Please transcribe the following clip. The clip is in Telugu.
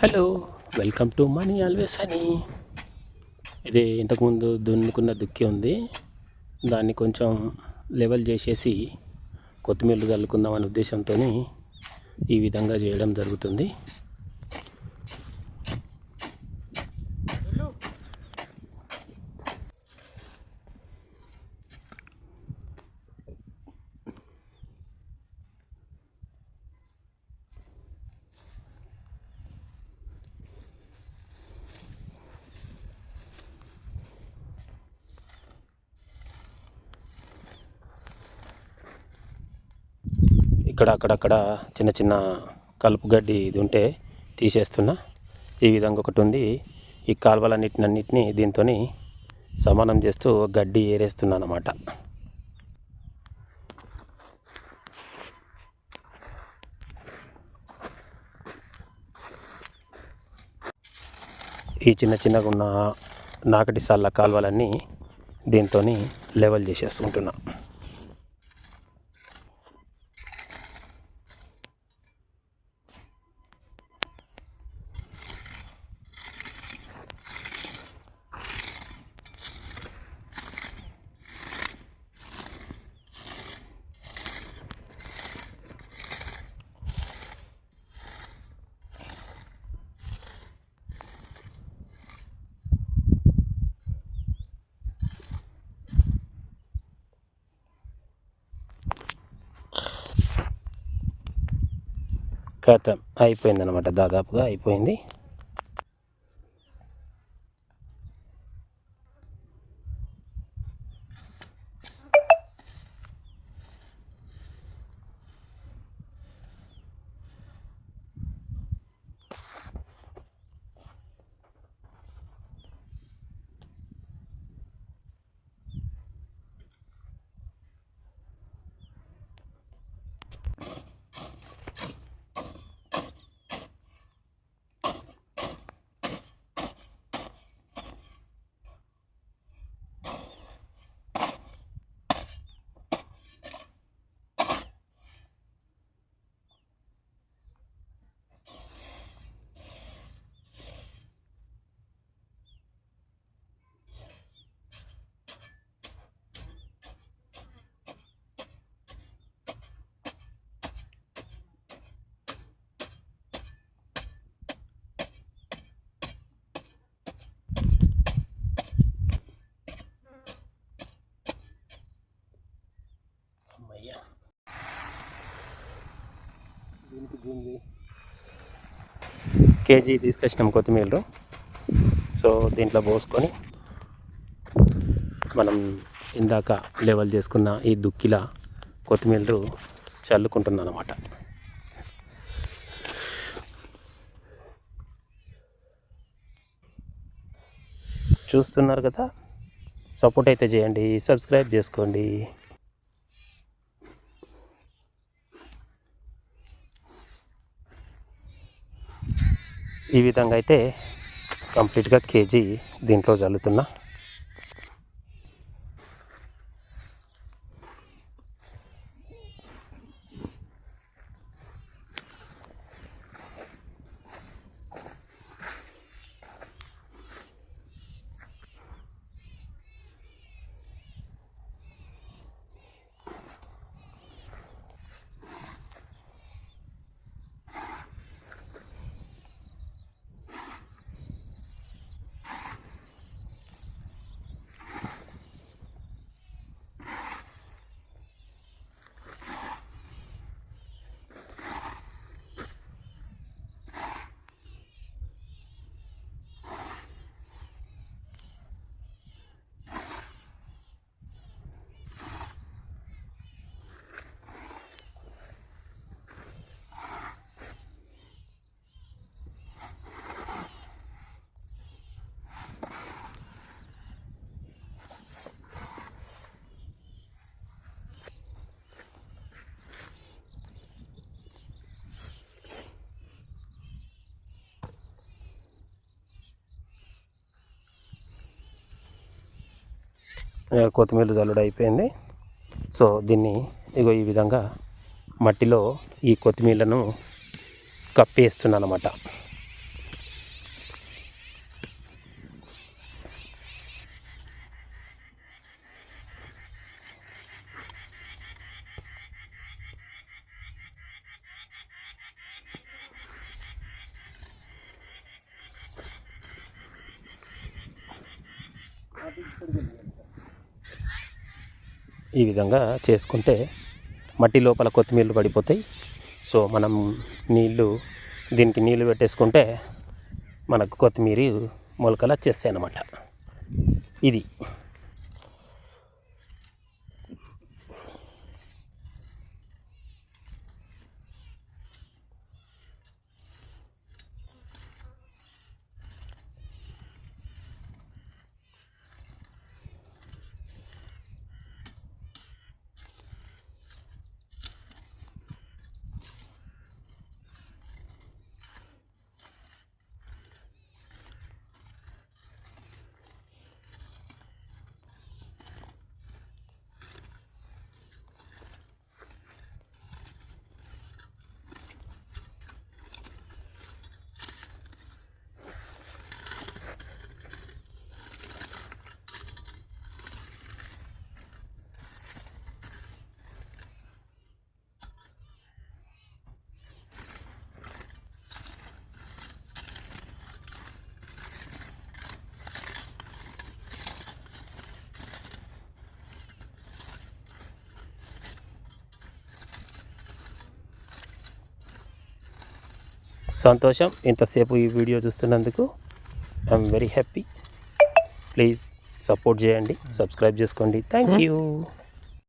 Hello welcome to money always అని ఇది ఇంతకుముందు దున్నుకున్న దుక్కి ఉంది. దాన్ని కొంచెం లెవెల్ చేసేసి కొత్తిమీర చల్లుకుందాం అనే ఉద్దేశంతో ఈ విధంగా చేయడం జరుగుతుంది. ఇక్కడ అక్కడక్కడ చిన్న చిన్న కలుపు గడ్డి ఇది ఉంటే తీసేస్తున్నా. ఈ విధంగా ఒకటి ఉంది. ఈ కాలువలన్నిటినన్నిటిని దీంతో సమానం చేస్తూ గడ్డి ఏరేస్తున్నాను అన్నమాట ఈ చిన్న చిన్నగా ఉన్న నాకటి సల్ల కాలువలన్నీ దీంతో లెవెల్ చేసేసుకుంటున్నా కథం అయిపోయింది అనమాట దాదాపుగా అయిపోయింది. కేజీ తీసుకొచ్చినాం కొత్తిమీర సో దీంట్లో పోసుకొని మనం ఇందాక లెవెల్ చేసుకున్న ఈ దుక్కిలా కొత్తిమీర చల్లుకుంటున్నాను అనమాట చూస్తున్నారు కదా? సపోర్ట్ అయితే చేయండి సబ్స్క్రైబ్ చేసుకోండి. ఈ విధంగా అయితే కంప్లీట్గా కేజీ దీంట్లో చల్లుతున్నా కొత్తిమీర జల్లుడు అయిపోయింది సో దీన్ని ఇగో ఈ విధంగా మట్టిలో ఈ కొత్తిమీరను కప్పేస్తున్నాను అనమాట Thank you. ఈ విధంగా చేసుకుంటే మట్టి లోపల కొత్తిమీరలు పడిపోతాయి. సో మనం నీళ్ళు దీనికి నీళ్ళు పెట్టేసుకుంటే మనకు కొత్తిమీర మొలకలు వచ్చేస్తాయి అన్నమాట ఇది. సంతోషం. ఇంతసేపు ఈ video చూస్తున్నందుకు I'm very happy please support చేయండి. సబ్స్క్రైబ్ చేసుకోండి. Thank you